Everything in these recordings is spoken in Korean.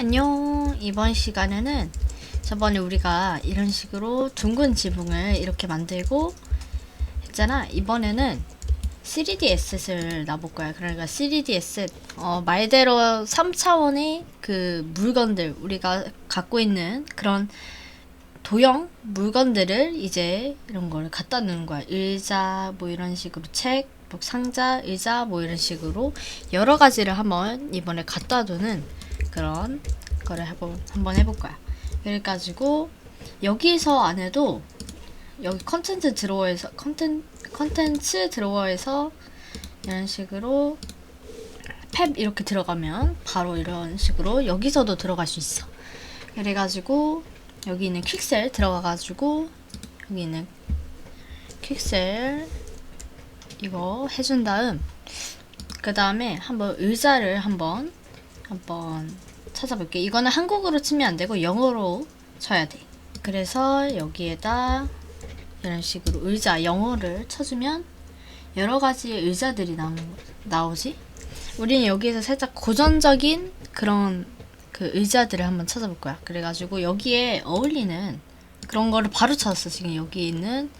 안녕. 이번 시간에는 저번에 우리가 이런 식으로 둥근 지붕을 이렇게 만들고 했잖아. 이번에는 3D 에셋을 놔볼 거야. 그러니까 3D 에셋, 어, 말대로 3차원의 그 물건들, 우리가 갖고 있는 그런 도형 물건들을 이제 이런 거를 갖다 놓는 거야. 의자, 뭐 이런 식으로 책, 뭐 상자, 의자, 뭐 이런 식으로 여러 가지를 한번 이번에 갖다 두는 그런 거를 해보, 한번 해볼 거야. 그래가지고 여기서 안 해도 여기 컨텐츠 드로어에서 컨텐 컨텐츠 드로어에서 이런 식으로 탭 이렇게 들어가면 바로 이런 식으로 여기서도 들어갈 수 있어. 그래가지고 여기 있는 퀵셀 들어가가지고 여기 있는 퀵셀 이거 해준 다음 그 다음에 한번 의자를 한번 한번 찾아볼게. 이거는 한국어로 치면 안 되고 영어로 쳐야 돼. 그래서 여기에다 이런 식으로 의자 영어를 쳐주면 여러 가지 의자들이 나오, 나오지. 우리는 여기에서 살짝 고전적인 그런 그 의자들을 한번 찾아볼 거야. 그래가지고 여기에 어울리는 그런 거를 바로 찾았어. 지금 여기 있는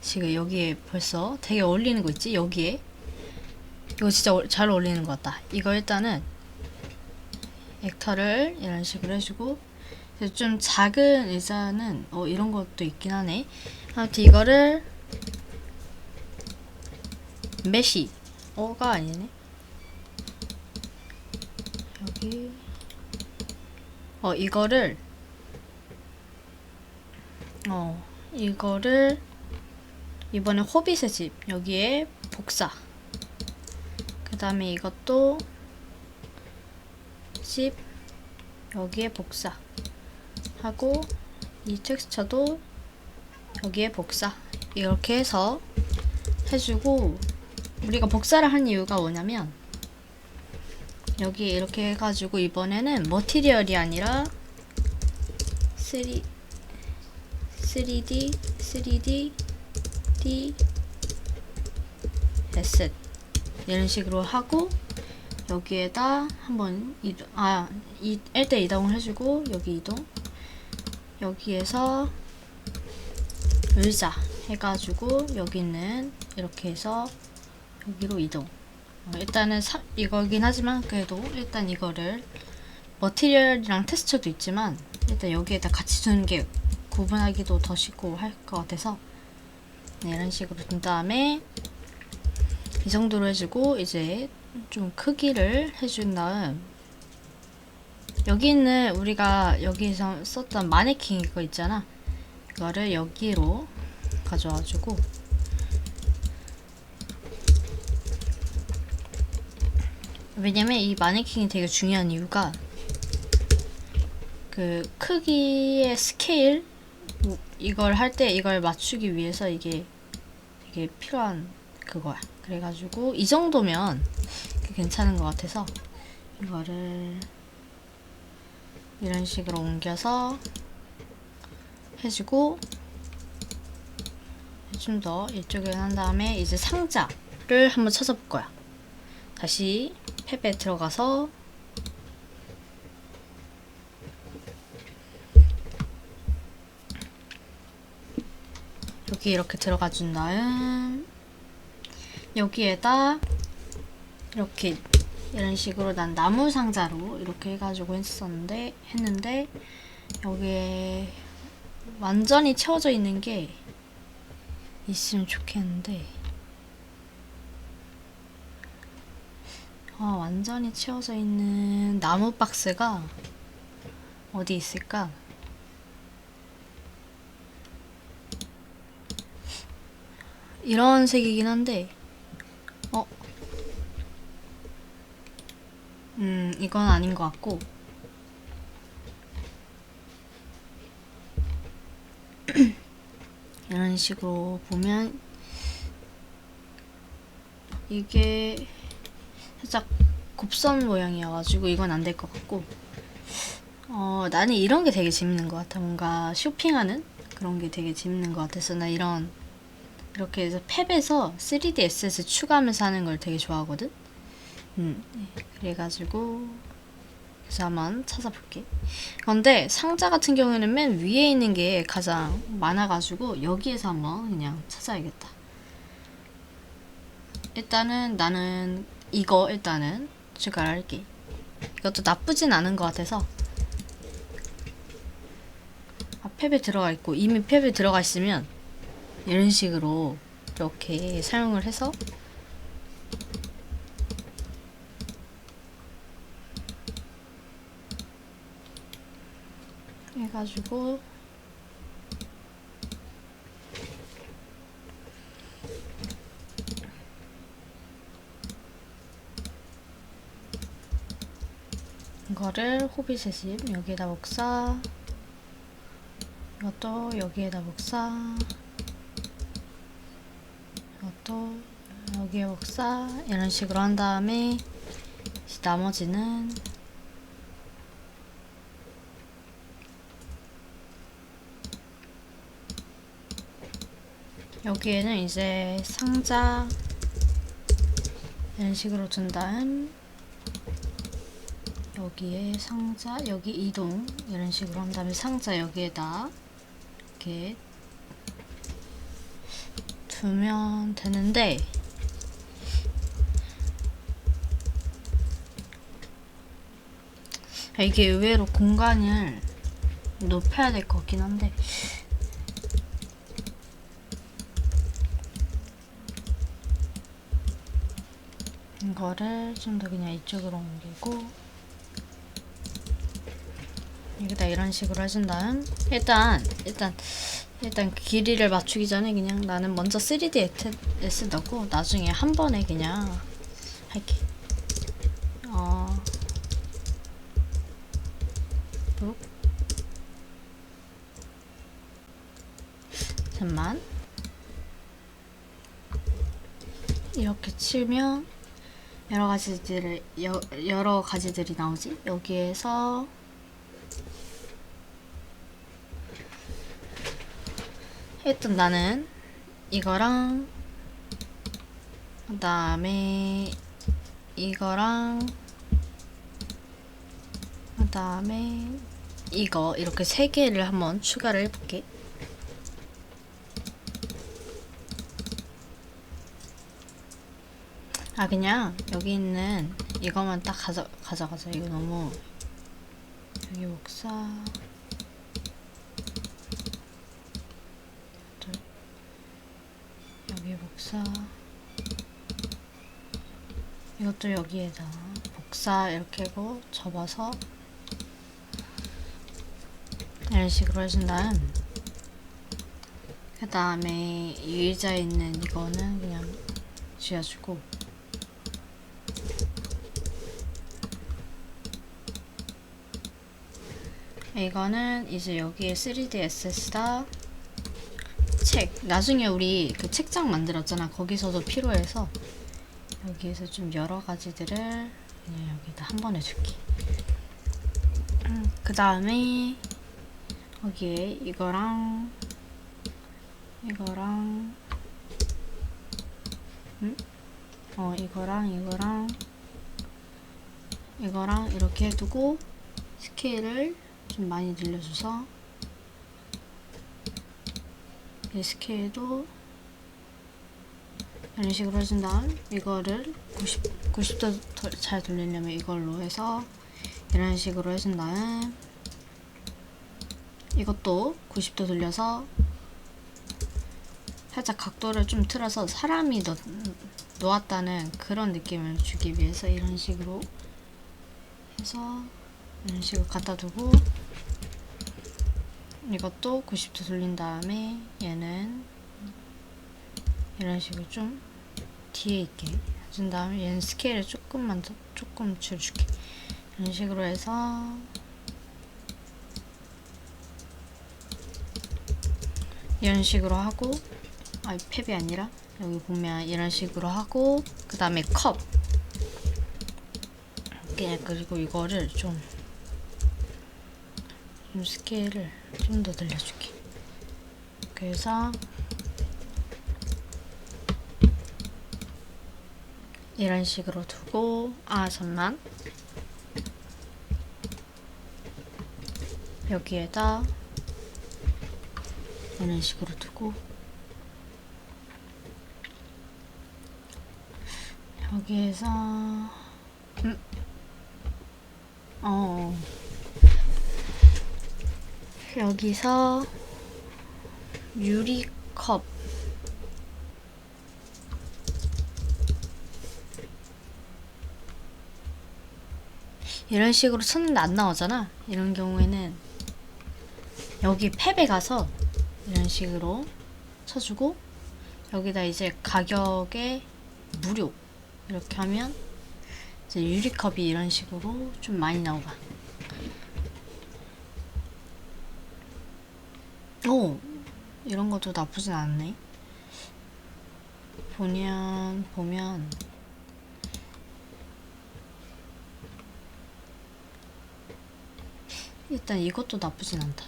지금 여기에 벌써 되게 어울리는 거 있지? 여기에 이거 진짜 어- 잘 어울리는 것 같다. 이거 일단은 액터를 이런 식으로 해주고 이제 좀 작은 의자는 어 이런 것도 있긴 하네. 아무튼 이거를 메시 어가 아니네. 여기 어 이거를 어 이거를 이번에 호빗의 집 여기에 복사 그 다음에 이것도 집 여기에 복사. 하고 이 텍스처도 여기에 복사. 이렇게 해서 해주고 우리가 복사를 한 이유가 뭐냐면 여기 이렇게 해가지고 이번에는 머티리얼이 아니라 3 3D 3D D 에셋. 이런 식으로 하고 여기에다 한번 이동 아 이, 1대 이동을 해주고 여기 이동. 여기에서 의자 해가지고 여기는 이렇게 해서 여기로 이동. 어, 일단은 사, 이거긴 하지만 그래도 일단 이거를 머티리얼이랑 텍스처도 있지만 일단 여기에다 같이 두는 게 구분하기도 더 쉽고 할 것 같아서 네, 이런 식으로 둔 다음에 이 정도로 해주고 이제 좀 크기를 해준 다음 여기 있는 우리가 여기서 썼던 마네킹 이거 있잖아. 이거를 여기로 가져와주고 왜냐면 이 마네킹이 되게 중요한 이유가 그 크기의 스케일 뭐 이걸 할 때 이걸 맞추기 위해서 이게 되게 필요한 그거야. 그래가지고 이 정도면 괜찮은 것 같아서 이거를 이런 식으로 옮겨서 해주고 좀 더 이쪽에 한 다음에 이제 상자를 한번 찾아볼 거야. 다시 탭에 들어가서 여기 이렇게 들어가 준 다음 여기에다 이렇게 이런 식으로 난 나무 상자로 이렇게 해가지고 했었는데 했는데 여기에 완전히 채워져 있는 게 있으면 좋겠는데 아 완전히 채워져 있는 나무 박스가 어디 있을까? 이런 색이긴 한데 어? 음 이건 아닌 것 같고. 이런 식으로 보면 이게 살짝 곱선 모양이어가지고 이건 안 될 것 같고. 어 나는 이런 게 되게 재밌는 것 같아. 뭔가 쇼핑하는 그런 게 되게 재밌는 것 같아서 나 이런 이렇게 해서 탭에서 3D 에셋을 추가하면서 하는 걸 되게 좋아하거든. 음, 네. 그래가지고 그래서 한번 찾아볼게. 근데 상자 같은 경우에는 맨 위에 있는 게 가장 많아가지고 여기에서 한번 그냥 찾아야겠다. 일단은 나는 이거 일단은 추가를 할게. 이것도 나쁘진 않은 것 같아서 아, 탭에 들어가 있고 이미 탭에 들어가 있으면 이런 식으로 이렇게 사용을 해서 해가지고 이거를 호빗의 집 여기에다 복사 이것도 여기에다 복사 이것도 여기에 복사 이런 식으로 한 다음에 나머지는 여기에는 이제 상자 이런 식으로 둔 다음 여기에 상자 여기 이동 이런 식으로 한 다음에 상자 여기에다 이렇게 두면 되는데 아, 이게 의외로 공간을 높여야 될 것 같긴 한데. 이거를 좀 더 그냥 이쪽으로 옮기고 여기다 이런 식으로 해준 다음 일단 일단 일단 길이를 맞추기 전에 그냥 나는 먼저 3DS 넣고 나중에 한 번에 그냥 할게. 어. 룩. 잠만. 이렇게 치면 여러 가지들을 여, 여러 가지들이 나오지? 여기에서 일단 나는 이거랑 그 다음에 이거랑 그 다음에 이거 이렇게 세 개를 한번 추가를 해볼게. 아 그냥 여기 있는 이거만 딱 가져 가져가자. 이거 너무 여기 목사 둘 여기 복사. 이것도 여기에다 복사 이렇게 하고 접어서 이런 식으로 해준 다음 그 다음에 이 의자에 있는 이거는 그냥 지어주고. 이거는 이제 여기에 3DSS다 책. 나중에 우리 그 책장 만들었잖아. 거기서도 필요해서. 여기에서 좀 여러 가지들을 그냥 여기다 한 번에 줄게. 그 다음에 거기에 이거랑 이거랑 음? 어 이거랑 이거랑 이거랑 이렇게 해두고 스케일을 좀 많이 늘려줘서 이 스케일도 이런 식으로 해준 다음 이거를 90, 90도 잘 돌리려면 이걸로 해서 이런 식으로 해준 다음 이것도 90도 돌려서 살짝 각도를 좀 틀어서 사람이 넣, 놓았다는 그런 느낌을 주기 위해서 이런 식으로 해서 이런 식으로 갖다 두고 이것도 90도 돌린 다음에 얘는 이런 식으로 좀 뒤에 있게 해준 다음에 얘는 스케일을 조금만 더 조금 줄여줄게. 이런 식으로 해서 이런 식으로 하고 아 탭이 아니라 여기 보면 이런 식으로 하고 그 다음에 컵. 그냥 그리고 이거를 좀, 좀 스케일을 좀더 늘려줄게. 그래서 이런 식으로 두고 아 잠만. 여기에다 이런 식으로 두고. 여기에서 음. 어 여기서 유리컵 이런 식으로 쳤는데 안 나오잖아. 이런 경우에는 여기 탭에 가서 이런 식으로 쳐주고 여기다 이제 가격에 무료 이렇게 하면 이제 유리컵이 이런 식으로 좀 많이 나오가. 오 이런 것도 나쁘진 않네. 보면 보면 일단 이것도 나쁘진 않다.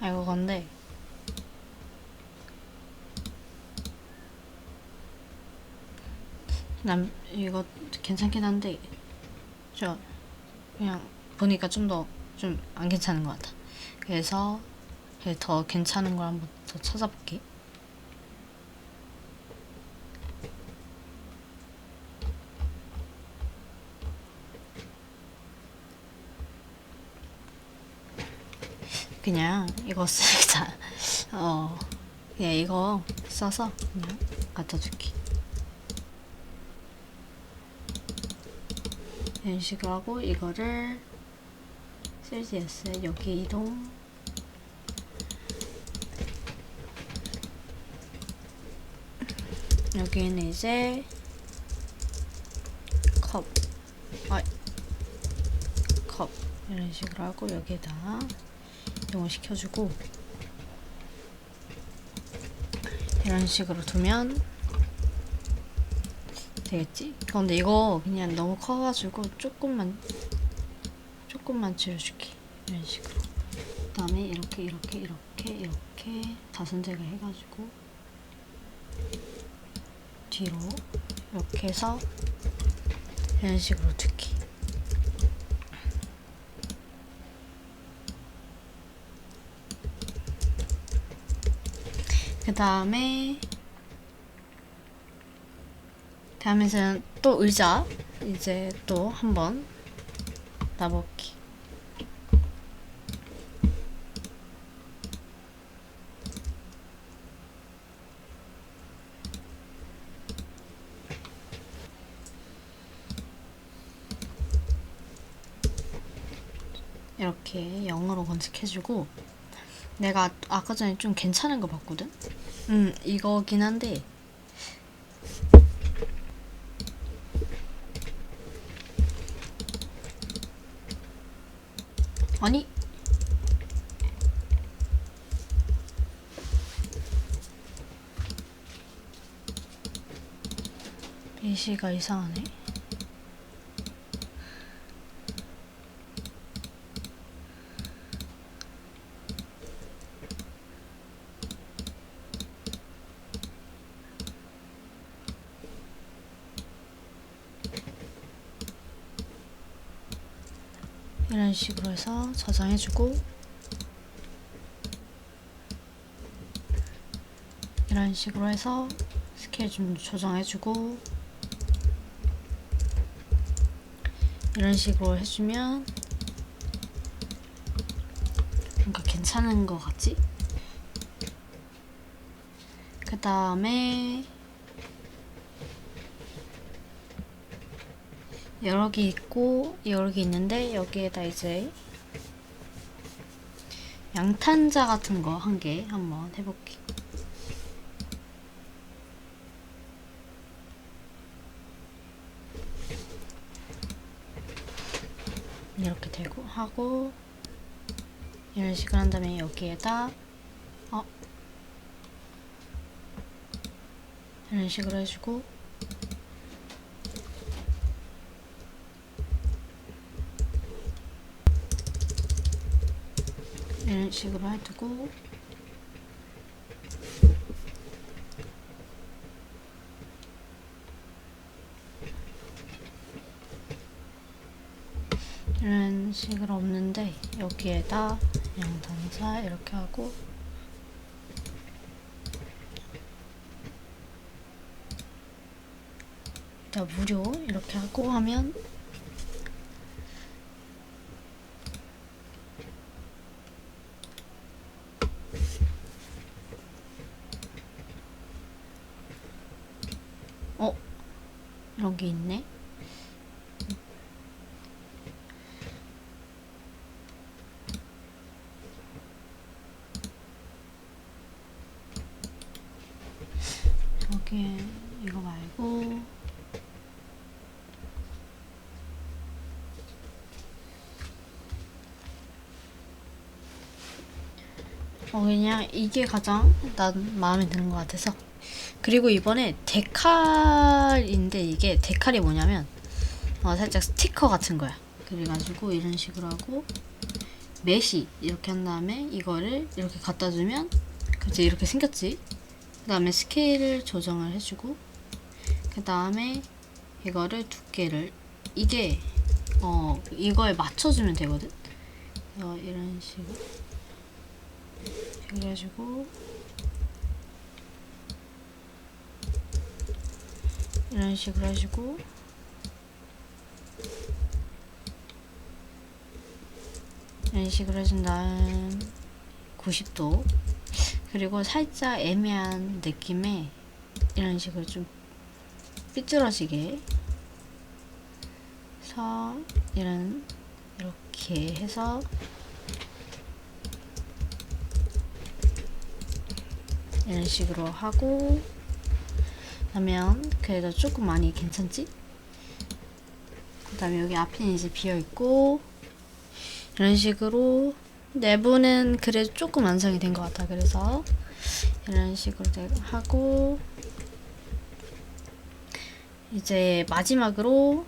아 이거 근데 난 이거 괜찮긴 한데 저 그냥 보니까 좀 더 좀 안 괜찮은 것 같아. 그래서 그더 괜찮은 걸 한번 더 찾아볼게. 그냥 이거 쓰자. 어, 그냥 이거 써서 그냥 갖다 줄게. 이런 식으로 하고 이거를 3GS에 여기 이동. 여기는 이제 컵, 아, 컵 이런 식으로 하고 여기에다 이동을 시켜주고 이런 식으로 두면 되겠지? 근데 이거 그냥 너무 커가지고 조금만 조금만 줄여줄게 이런 식으로. 그 다음에 이렇게 이렇게 이렇게 이렇게 다선제가 해가지고 뒤로 이렇게 해서 이런 식으로 두기. 그 다음에 다음에는 또 의자 이제 또 한번 이렇게 0으로 건축해주고 내가 아까 전에 좀 괜찮은 거 봤거든? 음 이거긴 한데. 아니? 예시가 이상하네 식으로 해서 저장해주고 이런 식으로 해서 스케일 좀 조정해주고 이런 식으로 해주면 뭔가 괜찮은 것 같지? 그 다음에 여러 개 있고 여러 개 있는데 여기에다 이제 양탄자 같은 거 한 개 한번 해볼게. 이렇게 되고 하고 이런 식으로 한 다음에 여기에다 어 이런 식으로 해주고 이런 식으로 해두고. 이런 식으로 없는데 여기에다 그냥 단사 이렇게 하고. 자 무료 이렇게 하고 하면 어 이런 게 있네. 여기 이거 말고 어 그냥 이게 가장 난 마음에 드는 것 같아서. 그리고 이번에 데칼인데 이게 데칼이 뭐냐면 어 살짝 스티커 같은 거야. 그래가지고 이런 식으로 하고 메시 이렇게 한 다음에 이거를 이렇게 갖다 주면 그치 이렇게 생겼지? 그 다음에 스케일을 조정을 해주고 그 다음에 이거를 두께를. 이게 어 이거에 맞춰주면 되거든? 그래서 이런 식으로 그래가지고. 이런 식으로 해주고. 이런 식으로 해준 다음 90도. 그리고 살짝 애매한 느낌의 이런 식으로 좀 삐뚤어지게 해서 이런 이렇게 해서 이런 식으로 하고 하면 그래도 조금 많이 괜찮지? 그 다음에 여기 앞에는 이제 비어있고 이런 식으로 내부는 그래도 조금 완성이 된 것 같아 그래서 이런 식으로 돼- 하고 이제 마지막으로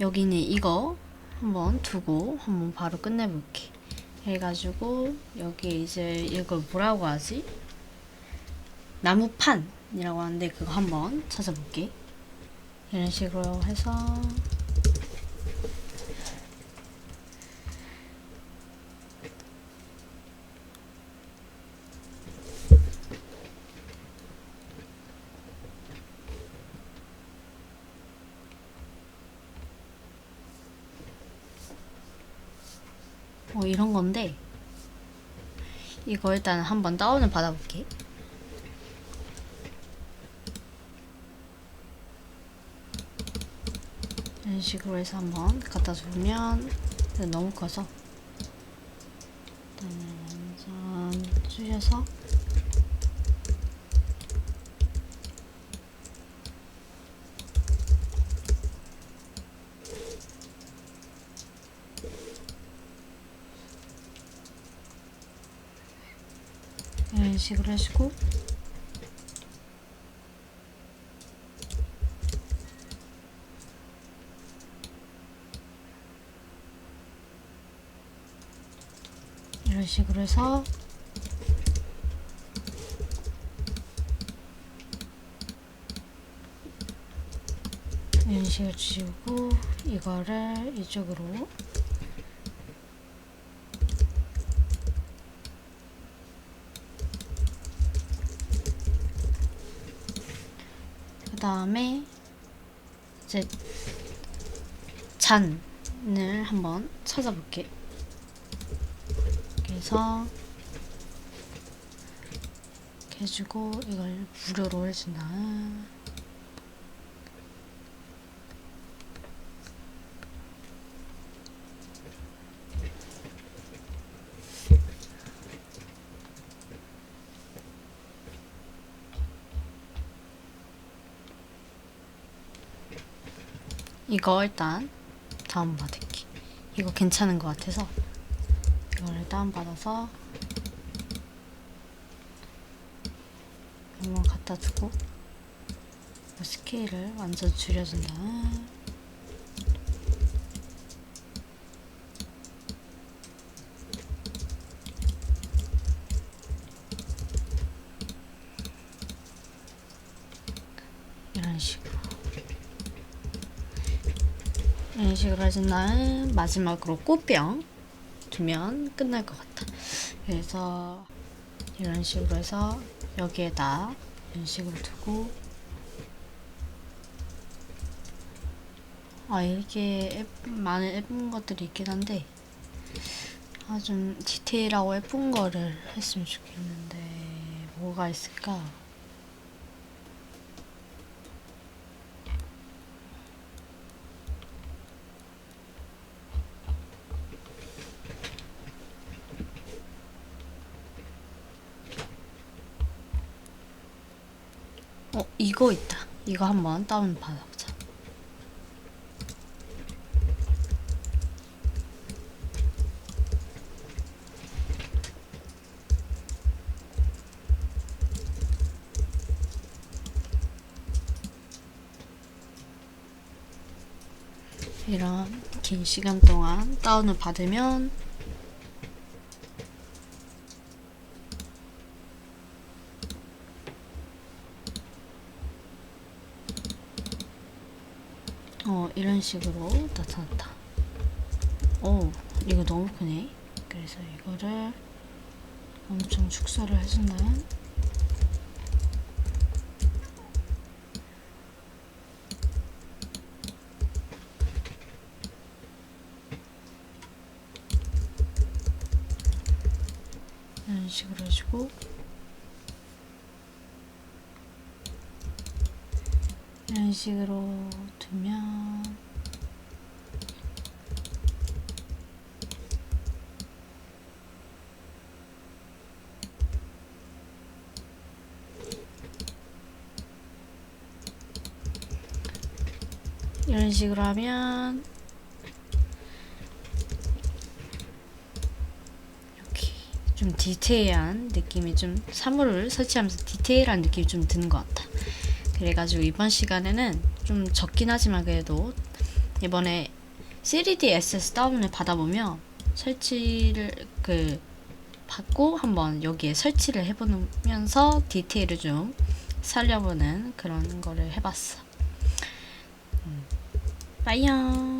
여기는 이거 한번 두고 한번 바로 끝내볼게 해가지고 여기 이제 이걸 뭐라고 하지? 나무판이라고 하는데 그거 한번 찾아볼게 이런 식으로 해서 어 이런 건데 이거 일단 한번 다운을 받아볼게. 이런 식으로 해서 한번 갖다 주면 너무 커서 일단은 완전 줄여서 이런 식으로 해주고. 이런 식으로 해서 이런 식으로 지우고 이거를 이쪽으로 그 다음에 이제 잔을 한번 찾아볼게. 그래서 이렇게 해주고 이걸 무료로 해준 다. 이거 일단 다운받을게. 이거 괜찮은 것 같아서 이거를 다운받아서 한번 갖다 이 스케일을 완전 줄여준다. 이 식으로 해준 다음 마지막으로 꽃병 두면 끝날 것 같아. 그래서 이런 식으로 해서 여기에다 이런 식으로 두고 아 이게 예쁜, 많은 예쁜 것들이 있긴 한데 아 좀 디테일하고 예쁜 거를 했으면 좋겠는데 뭐가 있을까? 어 이거 있다. 이거 한번 다운 받아보자. 이런 긴 시간 동안 다운을 받으면 어 이런 식으로 나타났다. 오 이거 너무 크네. 그래서 이거를 엄청 축소를 해준다면 이런 식으로 해주고 이런 식으로 두면 이런 식으로 하면 이렇게 좀 디테일한 느낌이 좀 사물을 설치하면서 디테일한 느낌이 좀 드는 것 같아. 그래가지고 이번 시간에는 좀 적긴 하지만 그래도 이번에 3D SS 다운을 받아보면 설치를 그 받고 한번 여기에 설치를 해보면서 디테일을 좀 살려보는 그런 거를 해봤어. 음. 빠이영.